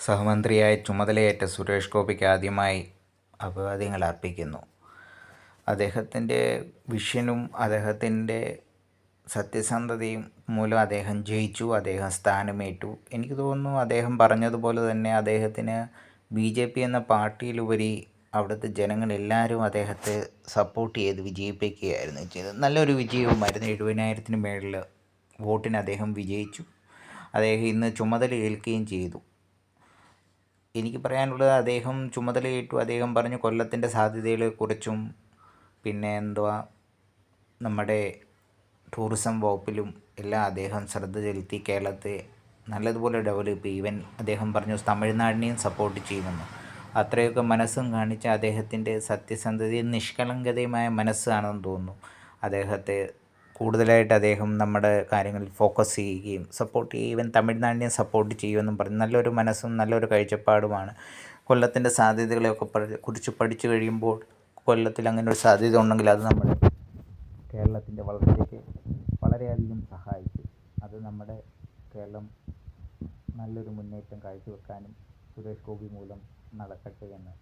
സഹമന്ത്രിയായി ചുമതലയേറ്റ സുരേഷ് ഗോപിക്ക് ആദ്യമായി അഭിവാദ്യങ്ങൾ അർപ്പിക്കുന്നു. അദ്ദേഹത്തിന്റെ വിഷനും അദ്ദേഹത്തിന്റെ സത്യസന്ധതയും മൂലം അദ്ദേഹം ജയിച്ചു അദ്ദേഹം സ്ഥാനമേറ്റു. എനിക്ക് തോന്നുന്നു അദ്ദേഹം പറഞ്ഞതുപോലെ തന്നെ അദ്ദേഹത്തിന് ബി ജെ പി എന്ന പാർട്ടിയിലുപരി അവിടുത്തെ ജനങ്ങളെല്ലാവരും അദ്ദേഹത്തെ സപ്പോർട്ട് ചെയ്ത് വിജയിപ്പിക്കുകയായിരുന്നു ചെയ്തത്. നല്ലൊരു വിജയവുമായിരുന്നു. എഴുപതിനായിരത്തിന് മേളിൽ വോട്ടിന് അദ്ദേഹം വിജയിച്ചു. അദ്ദേഹം ഇന്ന് ചുമതല ഏൽക്കുകയും ചെയ്തു. എനിക്ക് പറയാനുള്ളത് അദ്ദേഹം ചുമതലയേറ്റു. അദ്ദേഹം പറഞ്ഞു കൊല്ലത്തിന്റെ സാധ്യതകളെക്കുറിച്ചും പിന്നെ എന്തുവാ നമ്മുടെ ടൂറിസം വകുപ്പിലും എല്ലാം അദ്ദേഹം ശ്രദ്ധ ചെലുത്തി കേരളത്തെ നല്ലതുപോലെ ഡെവലപ്പ് ഈവൻ അദ്ദേഹം പറഞ്ഞു തമിഴ്നാടിനെയും സപ്പോർട്ട് ചെയ്യുമെന്ന്. അത്രയൊക്കെ മനസ്സും കാണിച്ച അദ്ദേഹത്തിന്റെ സത്യസന്ധതയും നിഷ്കളങ്കതയുമായ മനസ്സാണെന്ന് തോന്നുന്നു. അദ്ദേഹത്തെ കൂടുതലായിട്ട് അദ്ദേഹം നമ്മുടെ കാര്യങ്ങളിൽ ഫോക്കസ് ചെയ്യുകയും സപ്പോർട്ട് ചെയ്യുകയും ഈവൻ തമിഴ്നാടിനെയും സപ്പോർട്ട് ചെയ്യുമെന്നും പറഞ്ഞു. നല്ലൊരു മനസ്സും നല്ലൊരു കാഴ്ചപ്പാടുമാണ്. കൊല്ലത്തിന്റെ സാധ്യതകളെയൊക്കെ കുറിച്ച് പഠിച്ചു കഴിയുമ്പോൾ കൊല്ലത്തിൽ അങ്ങനെ ഒരു സാധ്യത ഉണ്ടെങ്കിൽ അത് നമ്മുടെ കേരളത്തിന്റെ വളർച്ചയ്ക്ക് വളരെയധികം സഹായിക്കും. അത് നമ്മുടെ കേരളം നല്ലൊരു മുന്നേറ്റം കാഴ്ചവെക്കാനും സുരേഷ് ഗോപി മൂലം നടക്കട്ടെ എന്ന്